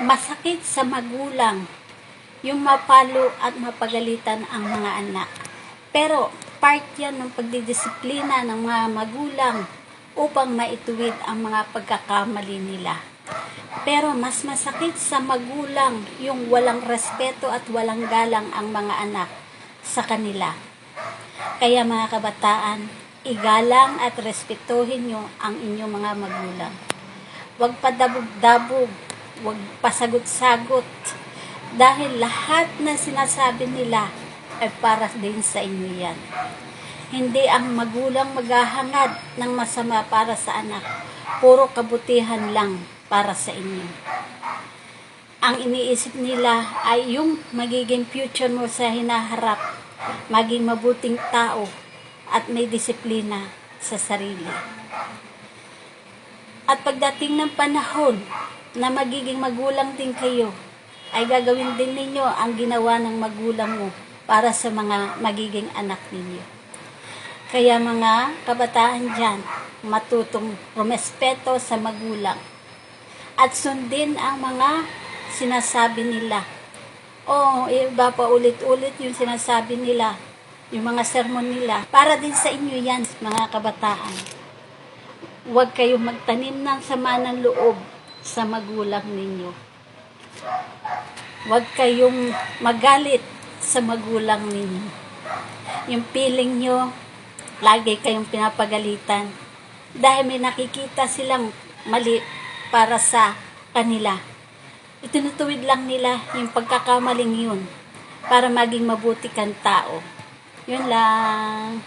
Masakit sa magulang yung mapalo at mapagalitan ang mga anak. Pero part yan ng pagdidisiplina ng mga magulang upang maituwid ang mga pagkakamali nila. Pero mas masakit sa magulang yung walang respeto at walang galang ang mga anak sa kanila. Kaya mga kabataan, igalang at respetuhin nyo ang inyong mga magulang. Huwag padabog-dabog, huwag pasagot-sagot, dahil lahat na sinasabi nila ay para din sa inyo yan. Hindi ang magulang maghahangad ng masama para sa anak, puro kabutihan lang para sa inyo. Ang iniisip nila ay yung magiging future mo sa hinaharap, maging mabuting tao at may disiplina sa sarili. At pagdating ng panahon na magiging magulang din kayo, ay gagawin din ninyo ang ginawa ng magulang mo para sa mga magiging anak ninyo. Kaya mga kabataan dyan, matutong rumespeto sa magulang at sundin ang mga sinasabi nila. O iba pa ulit-ulit yung sinasabi nila, yung mga sermon nila. Para din sa inyo yan, mga kabataan. Huwag kayong magtanim ng sama ng loob sa magulang ninyo. Huwag kayong magalit sa magulang ninyo. Yung feeling nyo, lagi kayong pinapagalitan. Dahil may nakikita silang mali para sa kanila. Itinutuwid lang nila yung pagkakamaling yun para maging mabuti kang tao. Yun lang.